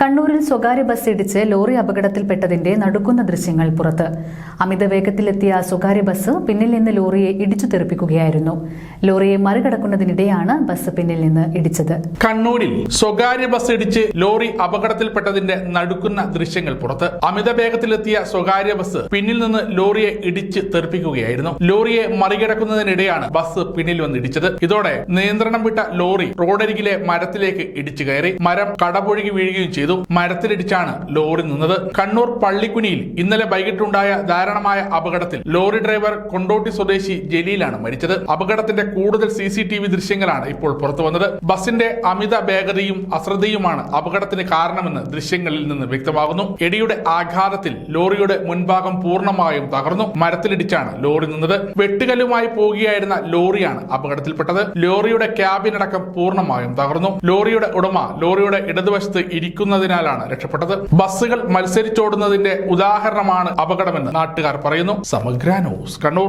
കണ്ണൂരിൽ സ്വകാര്യ ബസ് ഇടിച്ച് ലോറി അപകടത്തിൽപ്പെട്ടതിന്റെ നടുക്കുന്ന ദൃശ്യങ്ങൾ പുറത്ത്. അമിത വേഗത്തിലെത്തിയ സ്വകാര്യ ബസ് പിന്നിൽ നിന്ന് ലോറിയെ ഇടിച്ചു തെറിപ്പിക്കുകയായിരുന്നു. ലോറിയെ മറികടക്കുന്നതിനിടെയാണ് ബസ് പിന്നിൽ നിന്ന് ഇടിച്ചത്. കണ്ണൂരിൽ സ്വകാര്യ ബസ് ഇടിച്ച് ലോറി അപകടത്തിൽപ്പെട്ടതിന്റെ നടുക്കുന്ന ദൃശ്യങ്ങൾ പുറത്ത്. അമിത വേഗത്തിലെത്തിയ സ്വകാര്യ ബസ് പിന്നിൽ നിന്ന് ലോറിയെ ഇടിച്ച് തെറിപ്പിക്കുകയായിരുന്നു. ലോറിയെ മറികടക്കുന്നതിനിടെയാണ് ബസ് പിന്നിൽ വന്ന് ഇടിച്ചത്. ഇതോടെ നിയന്ത്രണം വിട്ട ലോറി റോഡരികിലെ മരത്തിലേക്ക് ഇടിച്ചു കയറി. മരം കടപൊഴുകി വീഴുകയും ചെയ്തു. മരത്തിലിടിച്ചാണ് ലോറി നിന്നത്. കണ്ണൂർ പള്ളിക്കുനിയിൽ ഇന്നലെ വൈകിട്ടുണ്ടായ ദാരുണമായ അപകടത്തിൽ ലോറി ഡ്രൈവർ കൊണ്ടോട്ടി സ്വദേശി ജലീലാണ് മരിച്ചത്. അപകടത്തിന്റെ കൂടുതൽ സി സി ടി വി ദൃശ്യങ്ങളാണ് ഇപ്പോൾ പുറത്തു വന്നത്. ബസിന്റെ അമിത വേഗതയും അശ്രദ്ധയുമാണ് അപകടത്തിന് കാരണമെന്ന് ദൃശ്യങ്ങളിൽ നിന്ന് വ്യക്തമാകുന്നു. എടിയുടെ ആഘാതത്തിൽ ലോറിയുടെ മുൻഭാഗം പൂർണമായും തകർന്നു. മരത്തിലിടിച്ചാണ് ലോറി നിന്നത്. വെട്ടുകല്ലുമായി പോകുകയായിരുന്ന ലോറിയാണ് അപകടത്തിൽപ്പെട്ടത്. ലോറിയുടെ ക്യാബിനടക്കം പൂർണമായും തകർന്നു. ലോറിയുടെ ഉടമ ലോറിയുടെ ഇടതുവശത്ത് ഇരിക്കുന്നതിനാലാണ് രക്ഷപ്പെട്ടത്. ബസ്സുകൾ മത്സരിച്ചോടുന്നതിന്റെ ഉദാഹരണമാണ് അപകടമെന്ന് നാട്ടുകാർ പറയുന്നു. സമഗ്ര ന്യൂസ് കണ്ണൂർ.